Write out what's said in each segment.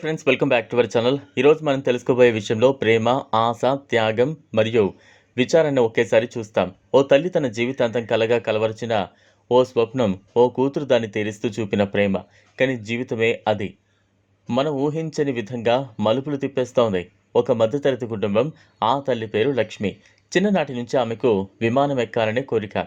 Friends welcome back to our channel ఈరోజు మనం తెలుసుకోబోయే విషయంలో ప్రేమ ఆశ త్యాగం మరియు విచారణ ఒకేసారి చూస్తాం. ఓ తల్లి తన జీవితాంతం కలగా కలవరిచిన ఓ స్వప్నం ఓ కూతురు దాన్ని తీరుస్తూ చూపిన ప్రేమ. కానీ జీవితమే అది. మనం ఊహించని విధంగా మలుపులు తిప్పేస్తోంది. ఒక మధ్యతరగతి కుటుంబం ఆ తల్లి పేరు లక్ష్మి. చిన్ననాటి నుంచి ఆమెకు విమానం ఎక్కాలనే కోరిక.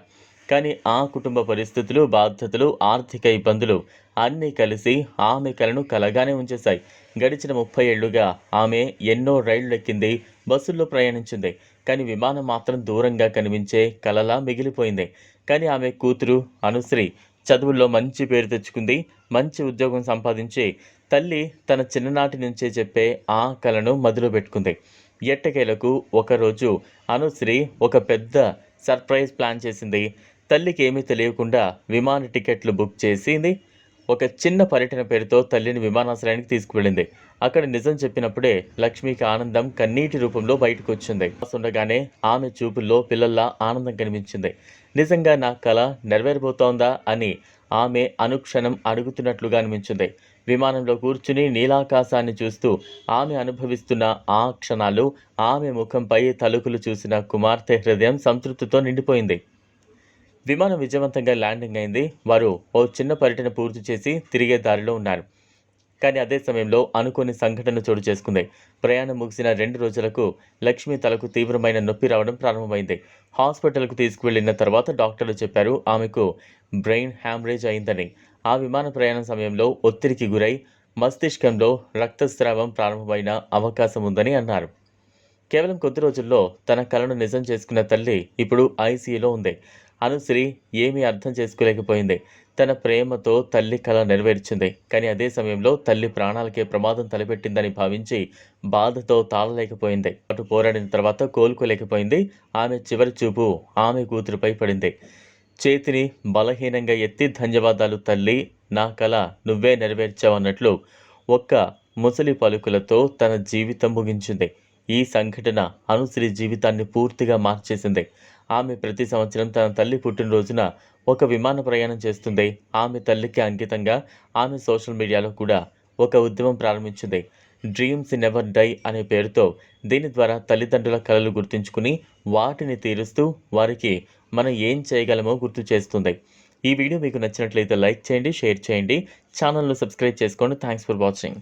కానీ ఆ కుటుంబ పరిస్థితులు బాధ్యతలు ఆర్థిక ఇబ్బందులు అన్నీ కలిసి ఆమె కలను కలగానే ఉంచేశాయి. గడిచిన ముప్పై ఏళ్ళుగా ఆమె ఎన్నో రైళ్ళు ఎక్కింది బస్సుల్లో ప్రయాణించింది. కానీ విమానం మాత్రం దూరంగా కనిపించే కలలా మిగిలిపోయింది. కానీ ఆమె కూతురు అనుశ్రీ చదువుల్లో మంచి పేరు తెచ్చుకుంది మంచి ఉద్యోగం సంపాదించి తల్లి తన చిన్ననాటి నుంచే చెప్పే ఆ కలను మదిలో పెట్టుకుంది. ఎట్టకేలకు ఒకరోజు అనుశ్రీ ఒక పెద్ద సర్ప్రైజ్ ప్లాన్ చేసింది. తల్లికి ఏమీ తెలియకుండా విమాన టికెట్లు బుక్ చేసింది. ఒక చిన్న పర్యటన పేరుతో తల్లిని విమానాశ్రయానికి తీసుకువెళ్ళింది. అక్కడ నిజం చెప్పినప్పుడే లక్ష్మికి ఆనందం కన్నీటి రూపంలో బయటకు వచ్చింది ఉండగానే ఆమె చూపుల్లో పిల్లల్లా ఆనందం కనిపించింది. నిజంగా నా కళ నెరవేరబోతోందా అని ఆమె అనుక్షణం అడుగుతున్నట్లుగా అనిపించింది. విమానంలో కూర్చుని నీలాకాశాన్ని చూస్తూ ఆమె అనుభవిస్తున్న ఆ క్షణాలు ఆమె ముఖంపై తలుకులు చూసిన కుమార్తె హృదయం సంతృప్తితో నిండిపోయింది. విమానం విజయవంతంగా ల్యాండింగ్ అయింది. వారు ఓ చిన్న పర్యటన పూర్తి చేసి తిరిగే దారిలో ఉన్నారు. కానీ అదే సమయంలో అనుకోని సంఘటన చోటు చేసుకుంది. ప్రయాణం ముగిసిన రెండు రోజులకు లక్ష్మి తలకు తీవ్రమైన నొప్పి రావడం ప్రారంభమైంది. హాస్పిటల్కు తీసుకువెళ్ళిన తర్వాత డాక్టర్లు చెప్పారు ఆమెకు బ్రెయిన్ హ్యామరేజ్ అయిందని. ఆ విమాన ప్రయాణం సమయంలో ఒత్తిడికి గురై మస్తిష్కంలో రక్తస్రావం ప్రారంభమైన అవకాశం ఉందని అన్నారు. కేవలం కొద్ది రోజుల్లో తన కలను నిజం చేసుకున్న తల్లి ఇప్పుడు ఐసీయూలో ఉంది. అనుశ్రీ ఏమీ అర్థం చేసుకోలేకపోయింది. తన ప్రేమతో తల్లి కళ నెరవేర్చింది. కానీ అదే సమయంలో తల్లి ప్రాణాలకే ప్రమాదం తలపెట్టిందని భావించి బాధతో తాళలేకపోయింది. అటు పోరాడిన తర్వాత కోలుకోలేకపోయింది. ఆమె చివరి చూపు ఆమె కూతురుపై పడింది. చేతిని బలహీనంగా ఎత్తి ధన్యవాదాలు తల్లి నా కళ నువ్వే నెరవేర్చావన్నట్లు ఒక్క ముసలి పలుకులతో తన జీవితం ముగించింది. ఈ సంఘటన అనుశ్రీ జీవితాన్ని పూర్తిగా మార్చేసింది. ఆమె ప్రతి సంవత్సరం తన తల్లి పుట్టినరోజున ఒక విమాన ప్రయాణం చేస్తుంది. ఆమె తల్లికి అంకితంగా ఆమె సోషల్ మీడియాలో కూడా ఒక ఉద్యమం ప్రారంభించింది. డ్రీమ్స్ నెవర్ డై అనే పేరుతో దీని ద్వారా తల్లిదండ్రుల కళలు గుర్తుంచుకుని వాటిని తీరుస్తూ వారికి మనం ఏం చేయగలమో గుర్తు చేస్తుంది. ఈ వీడియో మీకు నచ్చినట్లయితే లైక్ చేయండి షేర్ చేయండి ఛానల్ను సబ్స్క్రైబ్ చేసుకోండి. Thanks for watching.